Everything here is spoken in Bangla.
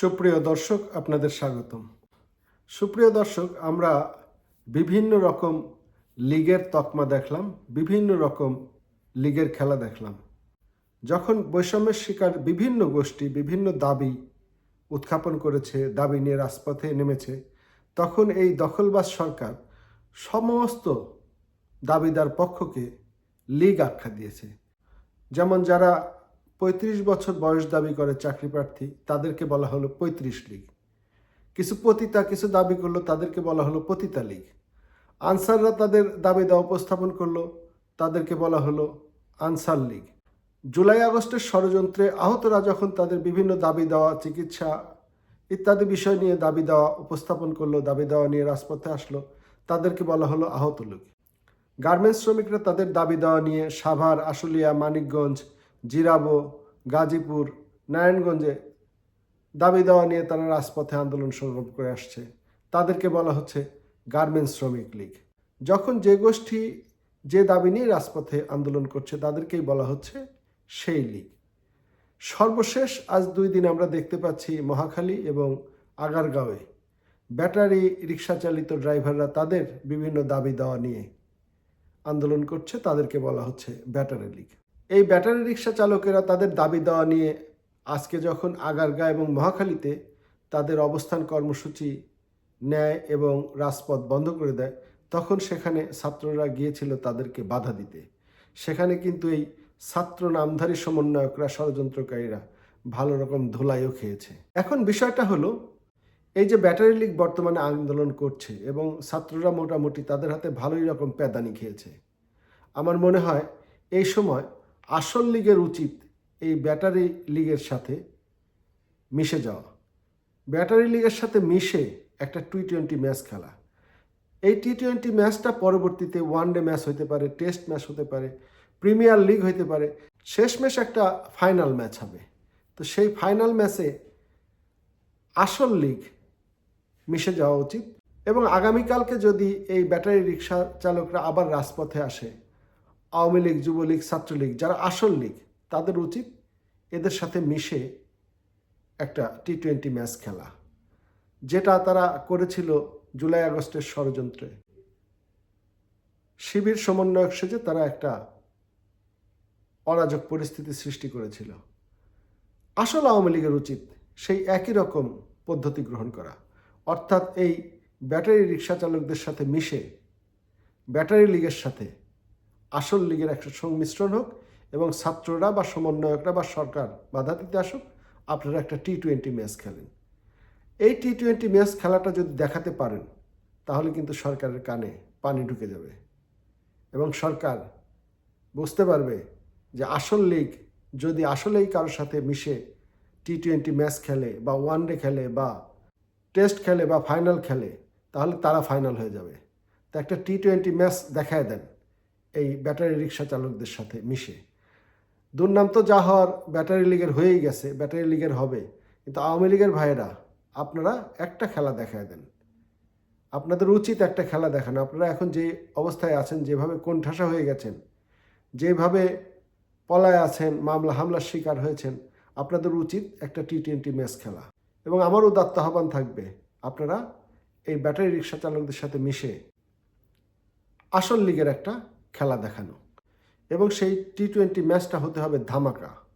সুপ্রিয় দর্শক, আপনাদের স্বাগতম। সুপ্রিয় দর্শক, আমরা বিভিন্ন রকম লিগের তকমা দেখলাম, বিভিন্ন রকম লিগের খেলা দেখলাম। যখন বৈষম্যের শিকার বিভিন্ন গোষ্ঠী, বিভিন্ন দাবি উত্থাপন করেছে, দাবি নিয়ে রাজপথে নেমেছে, তখন এই দখলবাজ সরকার সমস্ত দাবিদার পক্ষকে লিগ আখ্যা দিয়েছে। যেমন যারা পঁয়ত্রিশ বছর বয়স দাবি করে চাকরি প্রার্থী, তাদেরকে বলা হলো পঁয়ত্রিশ লীগ। কিছু পতিতা কিছু দাবি করল, তাদেরকে বলা হলো পতিতা লীগ। আনসাররা তাদের দাবি দেওয়া উপস্থাপন করল, তাদেরকে বলা হলো আনসার লীগ। জুলাই আগস্টের ষড়যন্ত্রে আহতরা যখন তাদের বিভিন্ন দাবি দেওয়া, চিকিৎসা ইত্যাদি বিষয় নিয়ে দাবি দেওয়া উপস্থাপন করল, দাবি দেওয়া নিয়ে রাজপথে আসলো, তাদেরকে বলা হলো আহত লোক গার্মেন্টস শ্রমিকরা তাদের দাবি দেওয়া নিয়ে সাভার, আশুলিয়া, মানিকগঞ্জ জিরাবো, গাজীপুর, নারায়ণগঞ্জে দাবি দেওয়া নিয়ে তারা রাজপথে আন্দোলন সংগ্রাম করে আসছে। তাদেরকে বলা হচ্ছে গার্মেন্টস শ্রমিক লীগ। যখন যে গোষ্ঠী যে দাবি নিয়ে রাজপথে আন্দোলন করছে, তাদেরকেই বলা হচ্ছে সেই লীগ। সর্বশেষ আজ দুই দিন আমরা দেখতে পাচ্ছি মহাখালী এবং আগারগাঁওয়ে ব্যাটারি রিক্সা চালিত ড্রাইভাররা তাদের বিভিন্ন দাবি দেওয়া নিয়ে আন্দোলন করছে। তাদেরকে বলা হচ্ছে ব্যাটারি লীগ। এই ব্যাটারি রিক্সা চালকেরা তাদের দাবি দেওয়া নিয়ে আজকে যখন আগারগা এবং মহাখালীতে তাদের অবস্থান কর্মসূচি নেয় এবং রাজপথ বন্ধ করে দেয়, তখন সেখানে ছাত্ররা গিয়েছিল তাদেরকে বাধা দিতে। সেখানে কিন্তু এই ছাত্র নামধারী সমন্বয়করা, ষড়যন্ত্রকারীরা ভালো রকম ধুলাইও খেয়েছে। এখন বিষয়টা হলো, এই যে ব্যাটারি লীগ বর্তমানে আন্দোলন করছে এবং ছাত্ররা মোটামুটি তাদের হাতে ভালোই রকম প্যাদানি খেয়েছে। আমার মনে হয় এই সময় আসল লীগের উচিত এই ব্যাটারি লীগের সাথে মিশে যাওয়া। ব্যাটারি লীগের সাথে মিশে একটা টি টোয়েন্টি ম্যাচ খেলা। এই টি টোয়েন্টি ম্যাচটা পরবর্তীতে ওয়ান ডে ম্যাচ হতে পারে, টেস্ট ম্যাচ হতে পারে, প্রিমিয়ার লিগ হতে পারে, শেষমেশ একটা ফাইনাল ম্যাচ হবে। তো সেই ফাইনাল ম্যাচে আসল লিগ মিশে যাওয়া উচিত এবং আগামীকালকে যদি এই ব্যাটারি রিক্সা চালকরা আবার রাজপথে আসে আওয়ামী লীগ, যুবলীগ, ছাত্রলীগ যারা আসল লীগ, তাদের উচিত এদের সাথে মিশে একটা টি টোয়েন্টি ম্যাচ খেলা, যেটা তারা করেছিল জুলাই আগস্টের ষড়যন্ত্রে। শিবির সমন্বয়ক সেজে তারা একটা অরাজক পরিস্থিতি সৃষ্টি করেছিল। আসল আওয়ামী লীগের উচিত সেই একই রকম পদ্ধতি গ্রহণ করা, অর্থাৎ এই ব্যাটারি রিক্সা চালকদের সাথে মিশে, ব্যাটারি লীগের সাথে আসল লীগের একটা সংমিশ্রণ হোক এবং ছাত্ররা বা সমন্বয়করা বা সরকার বাধা দিতে আসুক, আপনারা একটা টি টোয়েন্টি ম্যাচ খেলেন। এই টি টোয়েন্টি ম্যাচ খেলাটা যদি দেখাতে পারেন, তাহলে কিন্তু সরকারের কানে পানি ঢুকে যাবে এবং সরকার বুঝতে পারবে যে আসল লীগ যদি আসলেই কারোর সাথে মিশে টি টোয়েন্টি ম্যাচ খেলে বা ওয়ান ডে খেলে বা টেস্ট খেলে বা ফাইনাল খেলে, তাহলে তারা ফাইনাল হয়ে যাবে। তো একটা টি টোয়েন্টি ম্যাচ দেখায় দেন। এই ব্যাটারি রিক্সা চালকদের সাথে মিশে। দুর্নাম তো যা হওয়ার ব্যাটারি লিগের হয়েই গেছে, ব্যাটারি লিগের হবে। কিন্তু আওয়ামী লীগের ভাইয়েরা, আপনারা একটা খেলা দেখায় দেন। আপনাদের উচিত একটা খেলা দেখানো। আপনারা এখন যে অবস্থায় আছেন, যেভাবে কোণঠাসা হয়ে গেছেন, যেভাবে পলায় আছেন, মামলা হামলার শিকার হয়েছেন, আপনাদের উচিত একটা টি টোয়েন্টি ম্যাচ খেলা। এবং আমারও দাত্ত আহ্বান থাকবে, আপনারা এই ব্যাটারি রিক্সা চালকদের সাথে মিশে আসল লিগের একটা খেলা দেখানো। এবং সেই টি টোয়েন্টি ম্যাচটা হতে হবে ধামাকা।